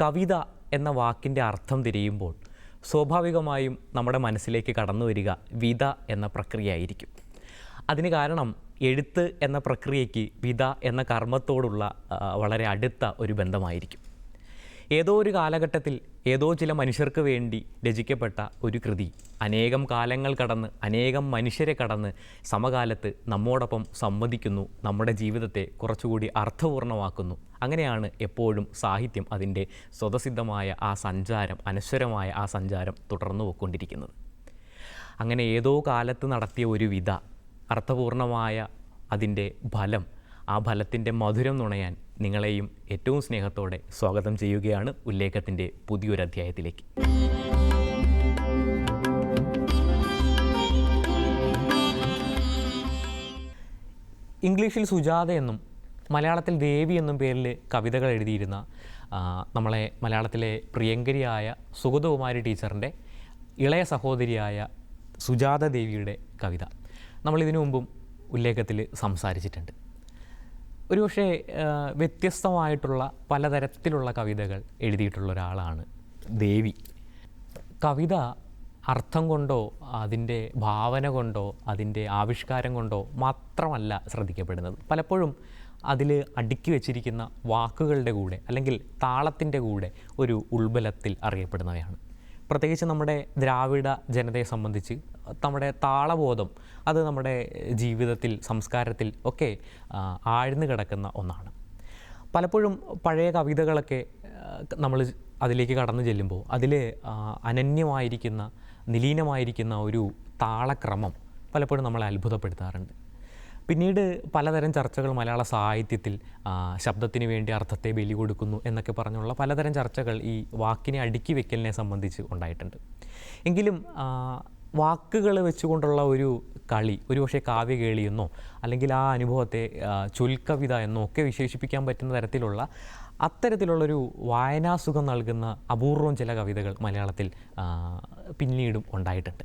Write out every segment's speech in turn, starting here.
കവിത എന്ന വാക്കിന്റെ അർത്ഥം തിരിയുമ്പോൾ സ്വാഭാവികമായും നമ്മുടെ മനസ്സിലേക്ക് കടന്നു വരിക വിത എന്ന പ്രക്രിയയായിരിക്കും. അതിന് കാരണം എഴുത്ത് എന്ന പ്രക്രിയയ്ക്ക് വിത എന്ന കർമ്മത്തോടുള്ള വളരെ അടുത്ത ഒരു ബന്ധമായിരിക്കും. ഏതോ ഒരു കാലഘട്ടത്തിൽ ഏതോ ചില മനുഷ്യർക്ക് വേണ്ടി രചിക്കപ്പെട്ട ഒരു കൃതി. അനേകം കാലങ്ങൾ കടന്ന് അനേകം മനുഷ്യരെ കടന്ന് സമകാലത്ത് നമ്മോടൊപ്പം സംവദിക്കുന്നു നമ്മുടെ ജീവിതത്തെ കുറച്ചുകൂടി അർത്ഥപൂർണമാക്കുന്നു അങ്ങനെയാണ് എപ്പോഴും സാഹിത്യം അതിന്റെ സ്വതസിദ്ധമായ ആ സഞ്ചാരം അനശ്വരമായ ആ സഞ്ചാരം തുടർന്നു പോയിക്കൊണ്ടിരിക്കുന്നത്. അങ്ങനെ ഏതോ കാലത്ത് നടത്തിയ ഒരു വിധ അർത്ഥപൂർണമായ അതിന്റെ ഫലം ആ ഫലത്തിന്റെ മധുരം നുണയാൻ നിങ്ങളെയും ഏറ്റവും സ്നേഹത്തോടെ സ്വാഗതം ചെയ്യുകയാണ് ഉല്ലേഖത്തിന്റെ പുതിയൊരു അധ്യായത്തിലേക്ക്. ഇംഗ്ലീഷിൽ സുജാത എന്നും മലയാളത്തിൽ ദേവി എന്നും പേരിൽ കവിതകൾ എഴുതിയിരുന്ന നമ്മളെ മലയാളത്തിലെ പ്രിയങ്കരിയായ സുഗതകുമാരി ടീച്ചറിന്റെ ഇളയ സഹോദരിയായ സുജാത ദേവിയുടെ കവിത. നമ്മൾ ഇതിനു മുമ്പും ഉല്ലേഖത്തിൽ സംസാരിച്ചിട്ടുണ്ട്. ഒരുപക്ഷെ വ്യത്യസ്തമായിട്ടുള്ള പലതരത്തിലുള്ള കവിതകൾ എഴുതിയിട്ടുള്ള ഒരാളാണ് ദേവി. കവിത അർത്ഥം കൊണ്ടോ അതിന്റെ ഭാവന കൊണ്ടോ അതിന്റെ ആവിഷ്കാരം കൊണ്ടോ മാത്രമല്ല ശ്രദ്ധിക്കപ്പെടുന്നത്. പലപ്പോഴും അതിൽ അടുക്കി വച്ചിരിക്കുന്ന വാക്കുകളുടെ കൂടെ അല്ലെങ്കിൽ താളത്തിന്റെ കൂടെ ഒരു ഉൾബലത്തിൽ അറിയപ്പെടുന്നവയാണ്. പ്രത്യേകിച്ച് നമ്മുടെ ദ്രാവിഡ ജനതയെ സംബന്ധിച്ച് നമ്മുടെ താളബോധം അത് നമ്മുടെ ജീവിതത്തിൽ സംസ്കാരത്തിൽ ഒക്കെ ആഴ്ന്നു കിടക്കുന്ന ഒന്നാണ്. പലപ്പോഴും പഴയ കവിതകളൊക്കെ നമ്മൾ അതിലേക്ക് കടന്നു ചെല്ലുമ്പോൾ അതിൽ അനന്യമായിരിക്കുന്ന നിലീനമായിരിക്കുന്ന ഒരു താളക്രമം പലപ്പോഴും നമ്മളെ അത്ഭുതപ്പെടുത്താറുണ്ട്. പിന്നീട് പലതരം ചർച്ചകൾ മലയാള സാഹിത്യത്തിൽ ശബ്ദത്തിന് വേണ്ടി അർത്ഥത്തെ ബലി കൊടുക്കുന്നു എന്നൊക്കെ പറഞ്ഞുള്ള പലതരം ചർച്ചകൾ ഈ വാക്കിനെ അടുക്കി വെക്കലിനെ സംബന്ധിച്ച് ഉണ്ടായിട്ടുണ്ട്. എങ്കിലും വാക്കുകൾ വെച്ചുകൊണ്ടുള്ള ഒരു കളി ഒരു പക്ഷേ കാവ്യകേളിയെന്നോ അല്ലെങ്കിൽ ആ അനുഭവത്തെ ചുൽക്കവിത എന്നോ ഒക്കെ വിശേഷിപ്പിക്കാൻ പറ്റുന്ന തരത്തിലുള്ള അത്തരത്തിലുള്ളൊരു വായനാസുഖം നൽകുന്ന അപൂർവം ചില കവിതകൾ മലയാളത്തിൽ പിന്നീടും ഉണ്ടായിട്ടുണ്ട്.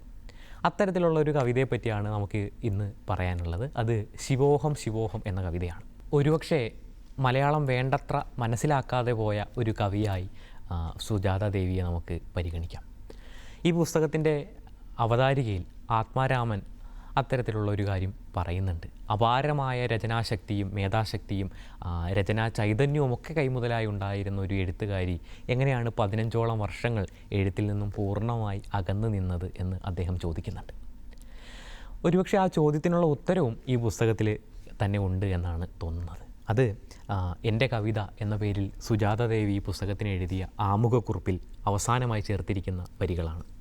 അത്തരത്തിലുള്ള ഒരു കവിതയെ പറ്റിയാണ് നമുക്ക് ഇന്ന് പറയാനുള്ളത്. അത് ശിവോഹം ശിവോഹം എന്ന കവിതയാണ്. ഒരുപക്ഷെ മലയാളം വേണ്ടത്ര മനസ്സിലാക്കാതെ പോയ ഒരു കവിയായി സുജാത ദേവിയെ നമുക്ക് പരിഗണിക്കാം. ഈ പുസ്തകത്തിന്റെ അവതാരികയിൽ ആത്മാരാമൻ അത്തരത്തിലുള്ള ഒരു കാര്യം പറയുന്നുണ്ട്. അപാരമായ രചനാശക്തിയും മേധാശക്തിയും രചനാ ചൈതന്യവും ഒക്കെ കൈമുതലായി ഉണ്ടായിരുന്ന ഒരു എഴുത്തുകാരി എങ്ങനെയാണ് പതിനഞ്ചോളം വർഷങ്ങൾ എഴുത്തിൽ നിന്നും പൂർണമായി അകന്നു നിന്നത് എന്ന് അദ്ദേഹം ചോദിക്കുന്നുണ്ട്. ഒരുപക്ഷെ ആ ചോദ്യത്തിനുള്ള ഉത്തരവും ഈ പുസ്തകത്തിൽ തന്നെ ഉണ്ട് എന്നാണ് തോന്നുന്നത്. അത് എന്റെ കവിത എന്ന പേരിൽ സുജാതദേവി ഈ പുസ്തകത്തിന് എഴുതിയ ആമുഖക്കുറിപ്പിൽ അവസാനമായി ചേർത്തിരിക്കുന്ന വരികളാണ്.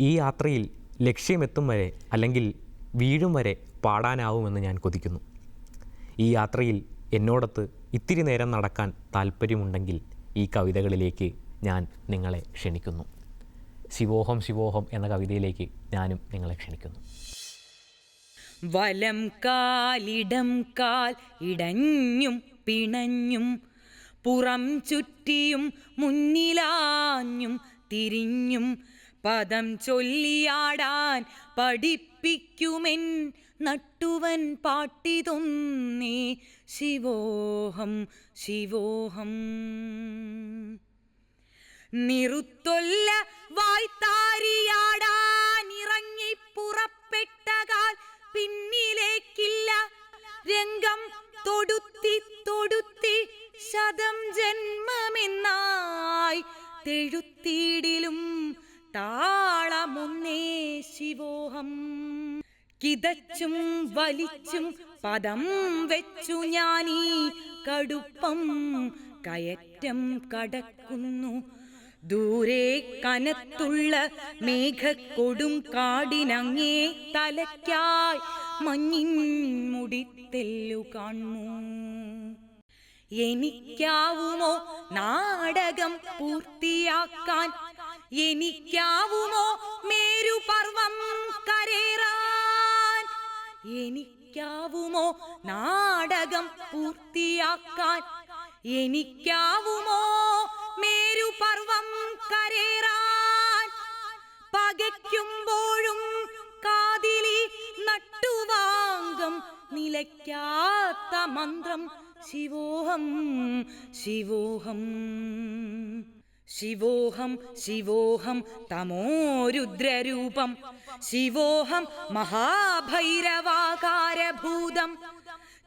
ഈ യാത്രയിൽ ലക്ഷ്യമെത്തും വരെ അല്ലെങ്കിൽ വീഴും വരെ പാടാനാവുമെന്ന് ഞാൻ കൊതിക്കുന്നു. ഈ യാത്രയിൽ എന്നോടൊത്ത് ഇത്തിരി നേരം നടക്കാൻ താല്പര്യമുണ്ടെങ്കിൽ ഈ കവിതകളിലേക്ക് ഞാൻ നിങ്ങളെ ക്ഷണിക്കുന്നു. ശിവോഹം ശിവോഹം എന്ന കവിതയിലേക്ക് ഞാനും നിങ്ങളെ ക്ഷണിക്കുന്നു. വലം കാലിടം കാൽ ഇടഞ്ഞും പിണഞ്ഞും പുറം ചുറ്റിയും മുന്നിലാഞ്ഞും തിരിഞ്ഞും പദം ചൊല്ലിയാടാൻ പഠിപ്പിക്കുമെൻ നട്ടുവൻ പാട്ടിതൊന്നേ ശിവോഹം ശിവോഹം. നിറുത്തൊല്ല വായ്ത്താരിയാടാൻ ഇറങ്ങി പുറപ്പെട്ട കാൽ പിന്നിലേക്കില്ല. രംഗം തൊടുത്തി തൊടുത്തി ശതം ജന്മമെന്നായി തെഴുത്തീടിലും താളമൊന്നേ ശിവോഹം കിതച്ചും വലിച്ചും പദം വെച്ചു ഞാനീ കടുപ്പം കയറ്റം കടക്കുന്നു. ദൂരെ കനത്തുള്ള മേഘക്കൊടും കാടിനങ്ങേ തലയ്ക്കായി മഞ്ഞിൻ മുടിത്തെല്ലു കാണൂ എനിക്കാവുമോ നാടകം പൂർത്തിയാക്കാൻ എനിക്കാവുമോ മേരുപർവം കരേറാൻ? എനിക്കാവുമോ നാടകം പൂർത്തിയാക്കാൻ? എനിക്കാവുമോ മേരുപർവം കരേറാൻ? പകയ്ക്കുമ്പോഴും കാതിലി നട്ടുവാങ്കം നിലയ്ക്കാത്ത മന്ത്രം ശിവോഹം ശിവോഹം. ശിവോഹം ശിവോഹം തമോരുദ്രരൂപം. ശിവോഹം മഹാഭൈരവാകാരഭൂതം.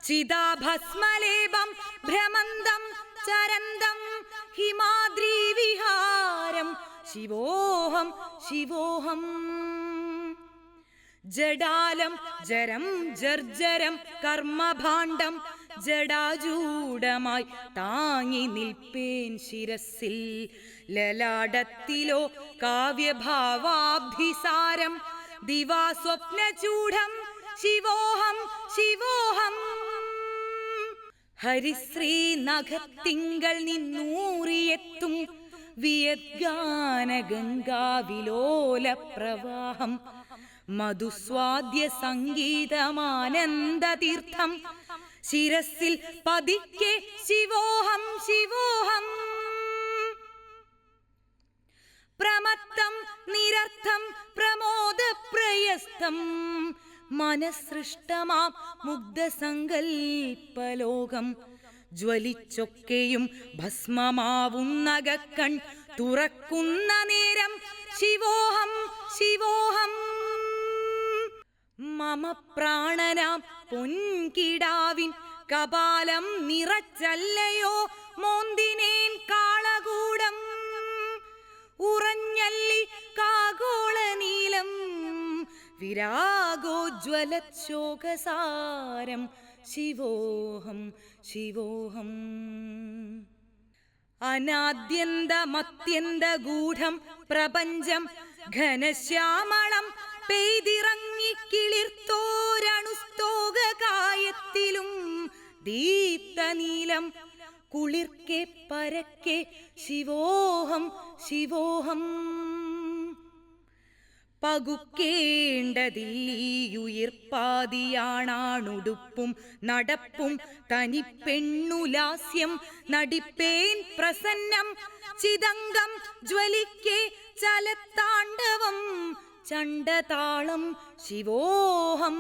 ചിതാഭസ്മലേപം ഭ്രമന്തം ചരന്തം ഹിമാദ്രീവിഹാരം. ശിവോഹം ശിവോഹം. ജഡാലം ജരം ജർജരം കർമ്മഭാണ്ഡം ജഡാചൂടമായി താങ്ങി നിൽപ്പേൻ ശിരസിൽ. ലലാടത്തിലോ കാവ്യഭാവാബ്ധിസാരം ദിവാസ്വപ്നചൂഢം ശിവോഹം ശിവോഹം. ഹരിശ്രീ നഖത്തിങ്കൾ നിന്നൂറിയെത്തും വിയദ്ഗാന ഗംഗാവിലോല പ്രവാഹം മധുസ്വാദ്യ സംഗീതമാനന്ദതീർത്ഥം. ശിരസിൽ പതിക്കെ ശിവോഹം ശിവോഹം. പ്രമത്തം നിരർത്ഥം പ്രമോദപ്രയസ്തം മനസൃഷ്ടമാം മുഗ്ധസങ്കൽപ്പലോകം. ജ്വലിച്ചൊക്കെയും ഭസ്മമാവുന്നകക്കൺ തുറക്കുന്ന നേരം ശിവോഹം ശിവോഹം. മമ പ്രാണനാം പൊൻകിടാവിൻ കപാലം നിറച്ചല്ലയോ മോന്തിനേൻ കാളകൂടം. ഉറഞ്ഞല്ലി കാഗോള നീലം വിരാഗോജ്വലശോകസാരം. ശിവോഹം ശിവോഹം. അനാദ്യന്തമത്യന്ത ഗൂഢം പ്രപഞ്ചം ഘനശ്യാമളം പെയ്തിറങ്ങിക്കിളിർത്തോരണുസ്തോകായത്തിലും ദീപ്തനീലം കുളിർക്കെ പരക്കെ ശിവോഹം ശിവോഹം. പകുക്കേണ്ടതില്ലീയുയിർപ്പാതിയാണാണുടുപ്പും നടപ്പും തനിപ്പെണ്ണുലാസ്യം നടിപ്പേൻ പ്രസന്നം ചിതങ്കം ജ്വലിക്കെ ചലത്താണ്ഡവം ചണ്ടതാളം ശിവോഹം.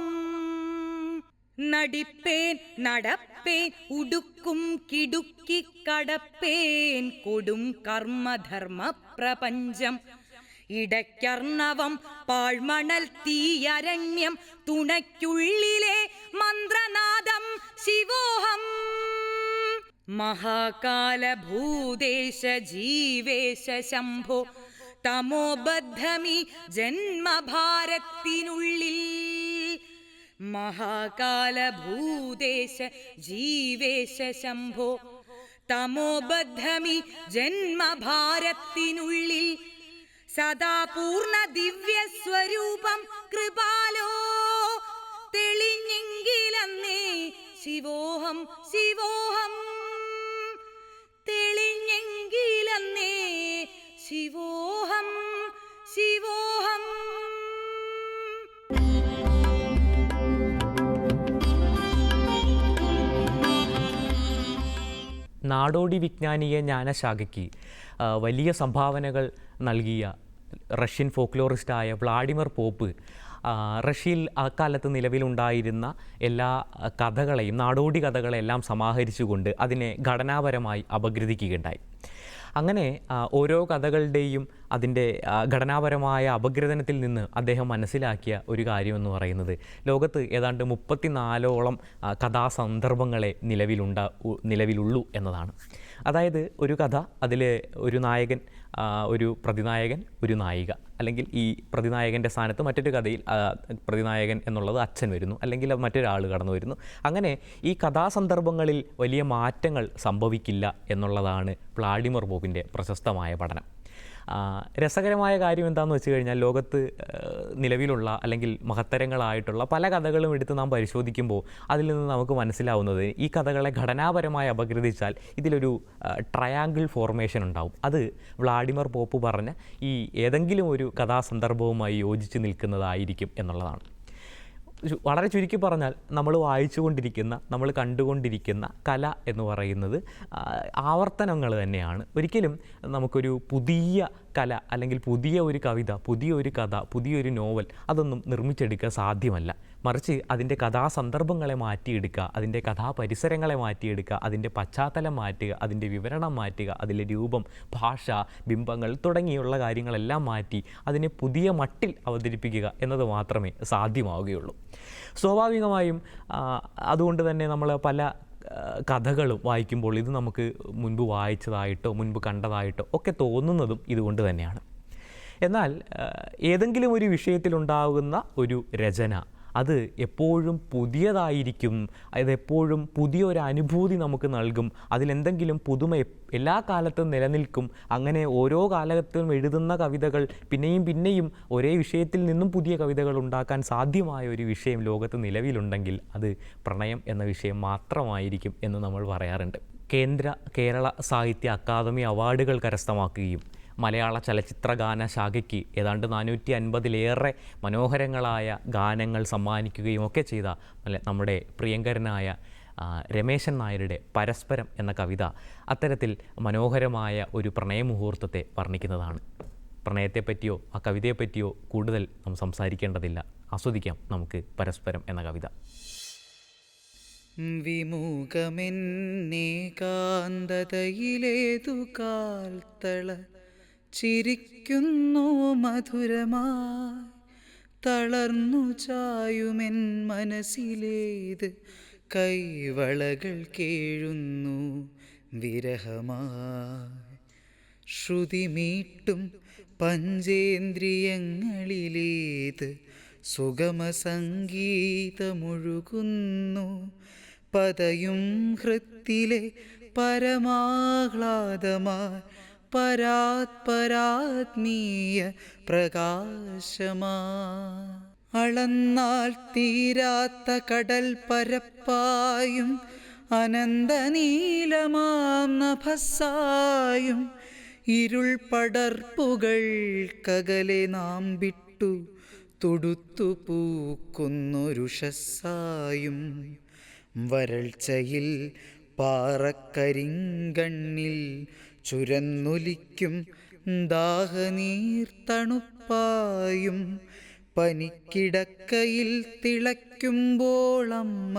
നടിപ്പേൻ നടപ്പേൻ ഉടുക്കും കിടുക്കി കടപ്പേൻ കൊടും കർമ്മധർമ്മ പ്രപഞ്ചം ഇടയ്ക്കർണവം പാഴ്മണൽ തീയരണ്യം തുണയ്ക്കുള്ളിലെ മന്ത്രനാദം ശിവോഹം. മഹാകാലഭൂതേശ ജീവേശ ശംഭോ തമോബദ്ധമി ജന്മഭാരത്തിനുള്ളിൽ. മഹാകാലഭൂതേശ ജീവേശ ശംഭോ തമോബദ്ധമി ജന്മഭാരത്തിനുള്ളിൽ. സദാ പൂർണ ദിവ്യ സ്വരൂപം കൃപാലോ തെളിഞ്ഞെങ്കിലന്നേ ശിവോഹം ശിവോഹം. തെളിഞ്ഞെങ്കിലന്നേ ശിവോഹം നാടോടി വിജ്ഞാനീയ ജ്ഞാനശാഖയ്ക്ക് വലിയ സംഭാവനകൾ നൽകിയ റഷ്യൻ ഫോക്ലോറിസ്റ്റായ വ്ളാഡിമർ പോപ്പ് റഷ്യയിൽ അക്കാലത്ത് നിലവിലുണ്ടായിരുന്ന എല്ലാ കഥകളെയും നാടോടി കഥകളെല്ലാം സമാഹരിച്ചുകൊണ്ട് അതിനെ ഘടനാപരമായി അപഗ്രഥിക്കുകയുണ്ടായി. അങ്ങനെ ഓരോ കഥകളുടെയും അതിന്റെ ഘടനാപരമായ അപഗ്രഥനത്തിൽ നിന്ന് അദ്ദേഹം മനസ്സിലാക്കിയ ഒരു കാര്യമെന്ന് പറയുന്നത്. ലോകത്ത് ഏതാണ്ട് മുപ്പത്തിനാലോളം കഥാസന്ദർഭങ്ങളെ നിലവിലുണ്ട നിലവിലുള്ളൂ എന്നതാണ്. അതായത് ഒരു കഥ അതിൽ ഒരു നായകൻ ഒരു പ്രതിനായകൻ ഒരു നായിക. അല്ലെങ്കിൽ ഈ പ്രതിനായകന്റെ സ്ഥാനത്ത് മറ്റൊരു കഥയിൽ പ്രതിനായകൻ എന്നുള്ളത് അച്ഛൻ വരുന്നു. അല്ലെങ്കിൽ മറ്റൊരാൾ കടന്നു വരുന്നു. അങ്ങനെ ഈ കഥാസന്ദർഭങ്ങളിൽ വലിയ മാറ്റങ്ങൾ സംഭവിക്കില്ല എന്നുള്ളതാണ് വ്ളാഡിമർ ബോബിന്റെ പ്രശസ്തമായ പഠനം. രസകരമായ കാര്യം എന്താണെന്ന് വെച്ച് കഴിഞ്ഞാൽ ലോകത്ത് നിലവിലുള്ള അല്ലെങ്കിൽ മഹത്തരങ്ങളായിട്ടുള്ള പല കഥകളും എടുത്ത് നാം പരിശോധിക്കുമ്പോൾ അതിൽ നിന്ന് നമുക്ക് മനസ്സിലാവുന്നത് ഈ കഥകളെ ഘടനാപരമായി അപഗ്രഥിച്ചാൽ ഇതിലൊരു ട്രയാങ്കിൾ ഫോർമേഷൻ ഉണ്ടാവും. അത് വ്ളാഡിമർ പോപ്പ് പറഞ്ഞ ഈ ഏതെങ്കിലും ഒരു കഥാസന്ദർഭവുമായി യോജിച്ച് നിൽക്കുന്നതായിരിക്കും എന്നുള്ളതാണ്. വളരെ ചുരുക്കി പറഞ്ഞാൽ നമ്മൾ വായിച്ചുകൊണ്ടിരിക്കുന്ന നമ്മൾ കണ്ടുകൊണ്ടിരിക്കുന്ന കല എന്ന് പറയുന്നത് ആവർത്തനങ്ങൾ തന്നെയാണ്. ഒരിക്കലും നമുക്കൊരു പുതിയ കല അല്ലെങ്കിൽ പുതിയ ഒരു കവിത പുതിയ ഒരു കഥ പുതിയൊരു നോവൽ അതൊന്നും നിർമ്മിച്ചെടുക്കാൻ സാധ്യമല്ല. മറിച്ച് അതിന്റെ കഥാസന്ദർഭങ്ങളെ മാറ്റിയെടുക്കുക അതിന്റെ കഥാപരിസരങ്ങളെ മാറ്റിയെടുക്കുക അതിന്റെ പശ്ചാത്തലം മാറ്റുക അതിന്റെ വിവരണം മാറ്റുക അതിലെ രൂപം ഭാഷ ബിംബങ്ങൾ തുടങ്ങിയുള്ള കാര്യങ്ങളെല്ലാം മാറ്റി അതിനെ പുതിയ മട്ടിൽ അവതരിപ്പിക്കുക എന്നത് മാത്രമേ സാധ്യമാവുകയുള്ളൂ. സ്വാഭാവികമായും അതുകൊണ്ട് തന്നെ നമ്മൾ പല കഥകളും വായിക്കുമ്പോൾ ഇത് നമുക്ക് മുൻപ് വായിച്ചതായിട്ടോ മുൻപ് കണ്ടതായിട്ടോ ഒക്കെ തോന്നുന്നതും ഇതുകൊണ്ട് തന്നെയാണ്. എന്നാൽ ഏതെങ്കിലും ഒരു വിഷയത്തിലുണ്ടാകുന്ന ഒരു രചന അത് എപ്പോഴും പുതിയതായിരിക്കും. അത് എപ്പോഴും പുതിയൊരു അനുഭൂതി നമുക്ക് നൽകും. അതിലെന്തെങ്കിലും പുതുമ എല്ലാ കാലത്തും നിലനിൽക്കും. അങ്ങനെ ഓരോ കാലത്തും എഴുതുന്ന കവിതകൾ പിന്നെയും പിന്നെയും ഒരേ വിഷയത്തിൽ നിന്നും പുതിയ കവിതകൾ ഉണ്ടാക്കാൻ സാധ്യമായ ഒരു വിഷയം ലോകത്ത് നിലവിലുണ്ടെങ്കിൽ അത് പ്രണയം എന്ന വിഷയം മാത്രമായിരിക്കും എന്ന് നമ്മൾ പറയാറുണ്ട്. കേന്ദ്ര കേരള സാഹിത്യ അക്കാദമി അവാർഡുകൾ കരസ്ഥമാക്കുകയും മലയാള ചലച്ചിത്ര ഗാന ശാഖയ്ക്ക് ഏതാണ്ട് നാനൂറ്റി അൻപതിലേറെ മനോഹരങ്ങളായ ഗാനങ്ങൾ സമ്മാനിക്കുകയും ഒക്കെ ചെയ്ത നമ്മുടെ പ്രിയങ്കരനായ രമേശൻ നായരുടെ പരസ്പരം എന്ന കവിത അത്തരത്തിൽ മനോഹരമായ ഒരു പ്രണയമുഹൂർത്തത്തെ വർണിക്കുന്നതാണ്. പ്രണയത്തെപ്പറ്റിയോ ആ കവിതയെപ്പറ്റിയോ കൂടുതൽ നാം സംസാരിക്കേണ്ടതില്ല. ആസ്വദിക്കാം നമുക്ക് പരസ്പരം എന്ന കവിത. വിമുഖമെന്നേ കാന്തതയിലേതു കാൽത്തള ചിരിക്കുന്നു മധുരമായി. തളർന്നു ചായുമെൻ മനസ്സിലേത് കൈവളകൾ കേഴുന്നു വിരഹമായി. ശ്രുതിമീട്ടും പഞ്ചേന്ദ്രിയങ്ങളിലേത് സുഗമ സംഗീതമൊഴുകുന്നു പതയും ഹൃത്തിലെ പരമാഹ്ലാദമായി പരാത്പരാത്മീയ പ്രകാശമാ. അളന്നാൽ തീരാത്ത കടൽ പരപ്പായും അനന്തനീലമാം നഭസായും ഇരുൾ പടർപ്പുകൾ കകലെ നാം വിട്ടു തൊടുത്തു പൂക്കുന്നൊരുഷസ്സായും വരൾച്ചയിൽ പാറക്കരിങ്കണ്ണിൽ ചുരന്നൊലിക്കും ദാഹനീർ തണുപ്പായും പനിക്കിടക്കയിൽ തിളയ്ക്കുമ്പോൾ അമ്മ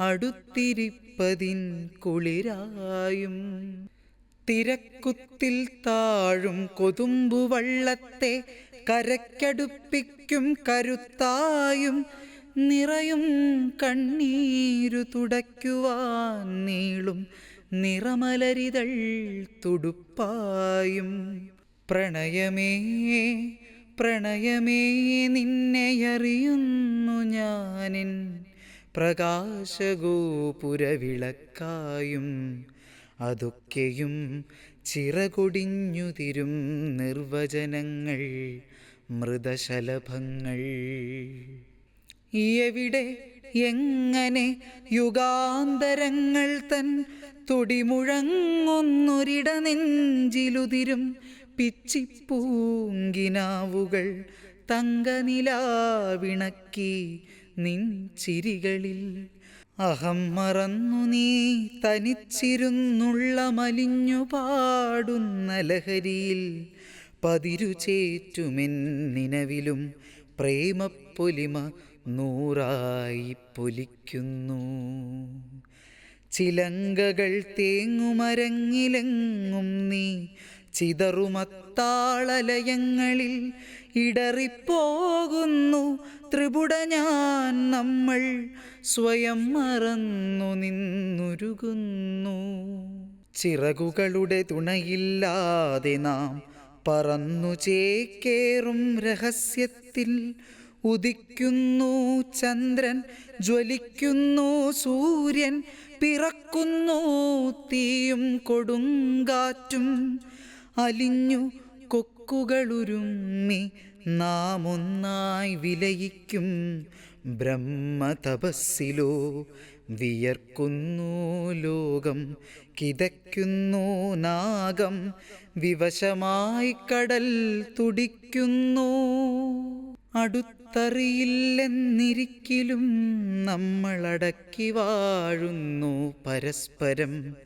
അടുത്തിരിപ്പതിൻ കുളിരായും. തിരക്കുത്തിൽ താഴും കൊതുമ്പു വള്ളത്തെ കരയ്ക്കടുപ്പിക്കും കരുത്തായും നിറയും കണ്ണീരു തുടയ്ക്കുവാൻ നീളും നിറമലരിതൾ തുടുപ്പായും. പ്രണയമേ പ്രണയമേ നിന്നെ അറിയുന്നു ഞാനിൻ പ്രകാശഗോപുരവിളക്കായും. അതൊക്കെയും ചിറകൊടിഞ്ഞുതിരും നിർവചനങ്ങൾ മൃതശലഭങ്ങൾ എവിടെ എങ്ങനെ? യുഗാന്തരങ്ങൾ തൻ തുടിമുഴങ്ങൊന്നൊരിട നെഞ്ചിലുതിരും പിച്ചിപ്പൂങ്കിനാവുകൾ തങ്കനിലാവിണക്കി നിൻ ചിരികളിൽ. അഹം മറന്നു നീ തനിച്ചിരുന്നുള്ള മലിഞ്ഞു പാടുന്ന ലഹരിയിൽ പതിരു ചേറ്റുമെൻ നിലവിലും പ്രേമപ്പൊലിമ നൂറായി പൊലിക്കുന്നു. ചിലങ്കകൾ തേങ്ങുമരങ്ങിലെങ്ങും നീ ചിതറുമത്താളലയങ്ങളിൽ ഇടറിപ്പോകുന്നു. ത്രിപുട ഞാൻ നമ്മൾ സ്വയം മറന്നു നിന്നുരുകുന്നു. ചിറകുകളുടെ തുണയില്ലാതെ നാം പറന്നു ചേക്കേറും രഹസ്യത്തിൽ ഉദിക്കുന്നു ചന്ദ്രൻ ജ്വലിക്കുന്നു സൂര്യൻ പിറക്കുന്നു തീയും കൊടുങ്കാറ്റും അലിഞ്ഞു കൊക്കുകളുരുമ്മി നാം ഒന്നായി വിലയിക്കും. ബ്രഹ്മതപസ്സിലോ വിയർക്കുന്നു ലോകം കിതയ്ക്കുന്നു നാഗം വിവശമായി കടൽ തുടിക്കുന്നു. അടുത്തറിയില്ലെന്നിരിക്കിലും നമ്മളടക്കി വാഴുന്നു പരസ്പരം.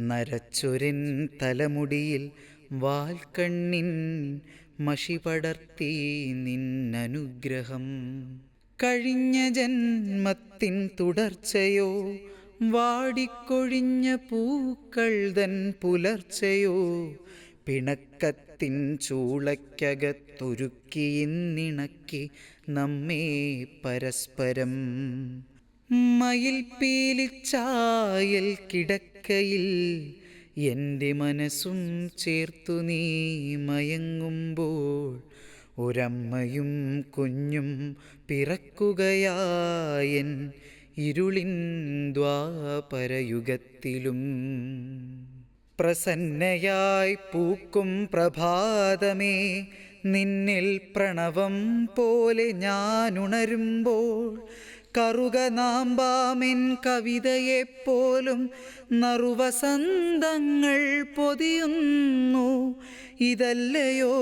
നരച്ചൊരൻ തലമുടിയിൽ വാൽക്കണ്ണിൻ മഷി പടർത്തി നിന്നനുഗ്രഹം. കഴിഞ്ഞ ജന്മത്തിൻ തുടർച്ചയോ വാടിക്കൊഴിഞ്ഞ പൂക്കൾ തൻ പുലർച്ചയോ. പിണക്കത്തിൻ ചൂളയ്ക്കകത്തൊരുക്കിയിന്നിണക്കി നമ്മെ പരസ്പരം. മയിൽ പീലിച്ചായൽ കിടക്കയിൽ എന്റെ മനസ്സും ചേർത്തു നീ മയങ്ങുമ്പോൾ ഒരമ്മയും കുഞ്ഞും പിറക്കുകയായൻ ഇരുളിൻ ദ്വാപരയുഗത്തിലും. പ്രസന്നയായി പൂക്കും പ്രഭാതമേ. നിന്നിൽ പ്രണവം പോലെ ഞാനുണരുമ്പോൾ കറുകനാമ്പാമെൻ കവിതയെപ്പോലും നറുവസന്തങ്ങൾ പൊതിയുന്നു. ഇതല്ലയോ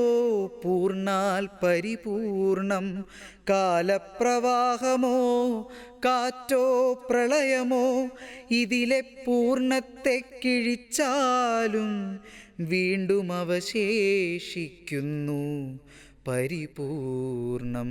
പൂർണാൽ പരിപൂർണം? കാലപ്രവാഹമോ? കാറ്റോ പ്രളയമോ? ഇതിലെ പൂർണത്തെ കിഴിച്ചാലും വീണ്ടും അവശേഷിക്കുന്നു. പരിപൂർണം.